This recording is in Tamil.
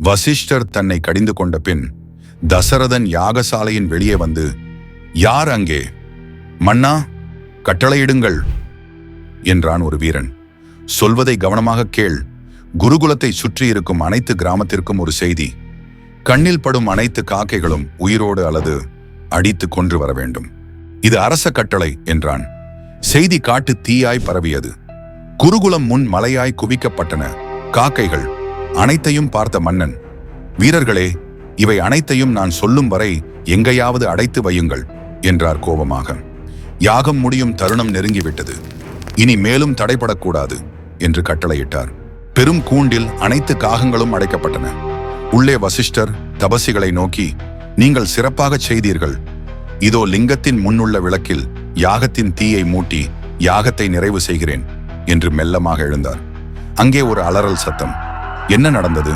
வசிஷ்டர் தன்னை கடிந்து கொண்ட பின் தசரதன் யாகசாலையின் வெளியே வந்து யார் அங்கே? மன்னா கட்டளையிடுங்கள் என்றான் ஒரு வீரன். சொல்வதை கவனமாக கேள். குருகுலத்தை சுற்றி இருக்கும் அனைத்து கிராமத்திற்கும் ஒரு செய்தி. கண்ணில் படும் அனைத்து காக்கைகளும் உயிரோடு அல்லது அடித்து கொன்று வர வேண்டும். இது அரச கட்டளை என்றான். செய்தி காட்டு தீயாய் பரவியது. குருகுலம் முன் மலையாய் குவிக்கப்பட்டன. காக்கைகள் அனைத்தையும் பார்த்த மன்னன் வீரர்களே இவை அனைத்தையும் நான் சொல்லும் வரை எங்கேயாவது அடைத்து வையுங்கள் என்றார் கோபமாக. யாகம் முடியும் தருணம் நெருங்கிவிட்டது. இனி மேலும் தடைபடக்கூடாது என்று கட்டளையிட்டார். பெரும் கூண்டில் அனைத்து காகங்களும் அடைக்கப்பட்டன. உள்ளே வசிஷ்டர் தபசிகளை நோக்கி நீங்கள் சிறப்பாகச் செய்தீர்கள். இதோ லிங்கத்தின் முன்னுள்ள விளக்கில் யாகத்தின் தீயை மூட்டி யாகத்தை நிறைவு செய்கிறேன் என்று மெல்லமாக எழுந்தார். அங்கே ஒரு அலறல் சத்தம். என்ன நடந்தது?